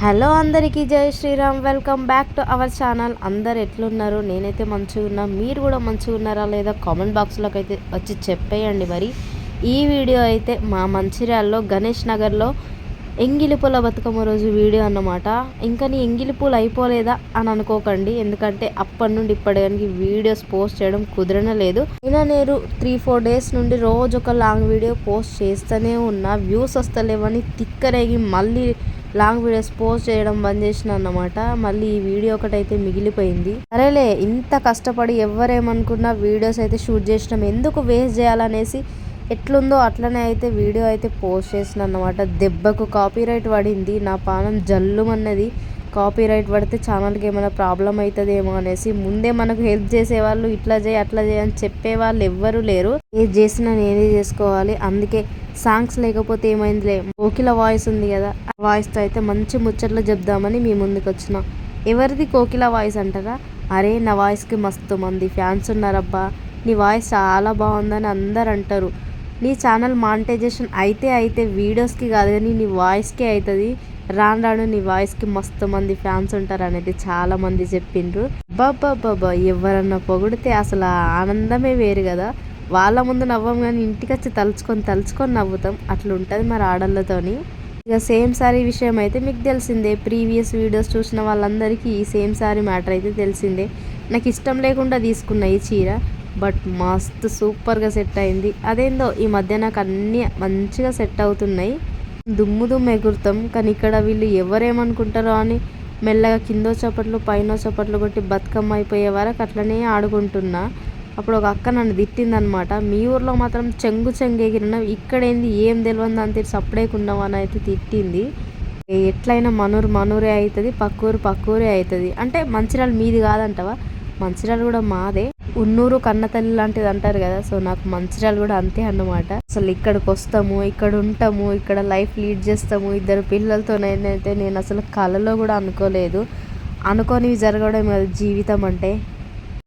Hello అందరికీ జై Shriram welcome back to our channel. అందరు ఎట్లున్నారు? నేనైతే మంచిగా ఉన్నా. మీరు కూడా మంచిగా ఉన్నారా లేదా కామెంట్ బాక్స్లోకి అయితే వచ్చి చెప్పేయండి మరి. ఈ వీడియో అయితే మా మంచిర్యాలలో గణేష్ నగర్లో ఎంగిలి పూల బతుకమ్మ రోజు వీడియో అన్నమాట. ఇంకా నీ ఎంగిలి పూలు అయిపోలేదా అని అనుకోకండి. ఎందుకంటే అప్పటి నుండి ఇప్పటికీ వీడియోస్ పోస్ట్ చేయడం కుదరనలేదు అయినా నేను త్రీ ఫోర్ డేస్ నుండి రోజు ఒక లాంగ్ వీడియో పోస్ట్ చేస్తూనే ఉన్నా. వ్యూస్ వస్తలేవని తిక్కరేగి మళ్ళీ లాంగ్ వీడియోస్ పోస్ట్ చేయడం బంద్ చేసిన అన్నమాట. మళ్ళీ ఈ వీడియో ఒకటైతే మిగిలిపోయింది. సరేలే ఇంత కష్టపడి ఎవరేమనుకున్నా వీడియోస్ అయితే షూట్ చేసినాం. ఎందుకు వేస్ట్ చేయాలనేసి ఎట్లుందో అట్లనే అయితే వీడియో అయితే పోస్ట్ చేసిన అన్నమాట. దెబ్బకు కాపీ రైట్ పడింది. నా పానం జల్లుమన్నది. కాపీ రైట్ పడితే ఛానల్కి ఏమైనా ప్రాబ్లం అవుతుందేమో అనేసి ముందే మనకు హెల్ప్ చేసేవాళ్ళు ఇట్లా చేయి అట్లా చేయి అని చెప్పే వాళ్ళు ఎవ్వరూ లేరు. ఏది చేసినా నేనే చేసుకోవాలి. అందుకే సాంగ్స్ లేకపోతే ఏమైందిలే? కోకిల వాయిస్ ఉంది కదా ఆ వాయిస్తో అయితే మంచి ముచ్చట్లు చెప్దామని మీ ముందుకు వచ్చిన. ఎవరిది కోకిల వాయిస్ అంటారా? అరే నా వాయిస్కి మస్తు మంది ఫ్యాన్స్ ఉన్నారబ్బా. నీ వాయిస్ చాలా బాగుందని అందరు అంటారు. నీ ఛానల్ మానిటైజేషన్ అయితే అయితే వీడియోస్కి కాదు కానీ నీ వాయిస్కే అవుతుంది. రాను రాను నీ వాయిస్కి మస్తు మంది ఫ్యాన్స్ ఉంటారు అనేది చాలా మంది చెప్పిండ్రు. బాబా ఎవరన్నా పొగిడితే అసలు ఆనందమే వేరు కదా. వాళ్ళ ముందు నవ్వం కానీ ఇంటికి వచ్చి తలుచుకొని తలుచుకొని నవ్వుతాం. అట్లా ఉంటుంది మరి ఆడళ్ళతోని. ఇక సేమ్ సారీ విషయం అయితే మీకు తెలిసిందే. ప్రీవియస్ వీడియోస్ చూసిన వాళ్ళందరికీ ఈ సేమ్ సారీ మ్యాటర్ అయితే తెలిసిందే. నాకు ఇష్టం లేకుండా తీసుకున్న ఈ చీర. బట్ మస్త్ సూపర్గా సెట్ అయింది. అదేందో ఈ మధ్య నాకు అన్నీ మంచిగా సెట్ అవుతున్నాయి. దుమ్ము దుమ్ము ఎగురుతాం కానీ ఇక్కడ వీళ్ళు ఎవరేమనుకుంటారో అని మెల్లగా కిందో చప్పట్లు పైన చప్పట్లు కొట్టి బతుకమ్మ అయిపోయే వరకు అట్లనే ఆడుకుంటున్నా. అప్పుడు ఒక అక్క నన్ను తిట్టిందనమాట మీ ఊర్లో మాత్రం చెంగు చెంగు ఎగిరిన ఇక్కడేంది ఏం తెలియదు అంతే సప్పుడేకున్నావు అని అయితే తిట్టింది. ఎట్లయినా మనూరు మనూరే అవుతుంది పక్కూరు పక్కూరే అవుతుంది. అంటే మంచిర్యాల మీది కాదంటవా? మంచిర్యాల కూడా మాదే. ఉన్నూరు కన్నతల్లి లాంటిది అంటారు కదా సో నాకు మంచిర్యాల కూడా అంతే అన్నమాట. అసలు ఇక్కడికి వస్తాము ఇక్కడ ఉంటాము ఇక్కడ లైఫ్ లీడ్ చేస్తాము ఇద్దరు పిల్లలతో నేను అసలు కళలో కూడా అనుకోలేదు. అనుకోనివి జరగడం కదా జీవితం అంటే.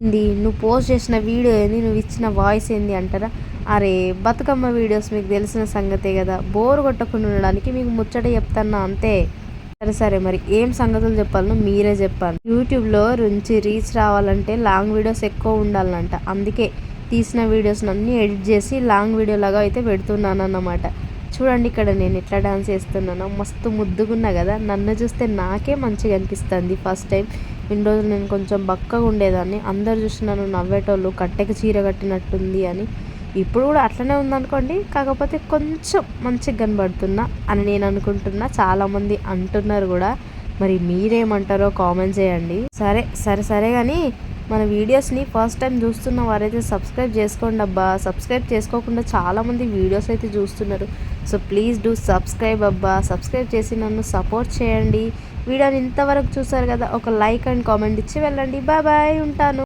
ఏంది నువ్వు పోస్ట్ చేసిన వీడియో ఏంది నువ్వు ఇచ్చిన వాయిస్ ఏంది అంటారా? అరే బతుకమ్మ వీడియోస్ మీకు తెలిసిన సంగతే కదా. బోర్ కొట్టకుండా ఉండడానికి మీకు ముచ్చట చెప్తాన్నా అంతే. సరే సరే మరి ఏం సంగతులు చెప్పాలనో మీరే చెప్పాలి. యూట్యూబ్లో నుంచి రీచ్ రావాలంటే లాంగ్ వీడియోస్ ఎక్కువ ఉండాలంట. అందుకే తీసిన వీడియోస్ అన్నీ ఎడిట్ చేసి లాంగ్ వీడియో లాగా అయితే పెడుతున్నాను అన్నమాట చూడండి ఇక్కడ నేను ఎట్లా డాన్స్ చేస్తున్నానో. మస్తు ముద్దుగున్నా కదా? నన్ను చూస్తే నాకే మంచిగా అనిపిస్తుంది. ఫస్ట్ టైం ఇన్ని రోజులు నేను కొంచెం బక్కగా ఉండేదాన్ని. అందరు చూసి నన్ను నవ్వేటోళ్ళు కట్టెకి చీర కట్టినట్టుంది అని. ఇప్పుడు కూడా అట్లనే ఉందనుకోండి. కాకపోతే కొంచెం మంచిగా కనబడుతున్నా అని నేను అనుకుంటున్నా. చాలామంది అంటున్నారు కూడా. మరి మీరేమంటారో కామెంట్ చేయండి. సరే సరే సరే కానీ మన వీడియోస్ని ఫస్ట్ టైం చూస్తున్న వారైతే సబ్స్క్రైబ్ చేసుకోండి అబ్బా. సబ్స్క్రైబ్ చేసుకోకుండా చాలామంది వీడియోస్ అయితే చూస్తున్నారు. సో ప్లీజ్ డూ సబ్స్క్రైబ్ అబ్బా. సబ్స్క్రైబ్ చేసి నన్ను సపోర్ట్ చేయండి. వీడియోని ఇంతవరకు చూసారు కదా ఒక లైక్ అండ్ కామెంట్ ఇచ్చి వెళ్ళండి. బాయ్ బాయ్ ఉంటాను.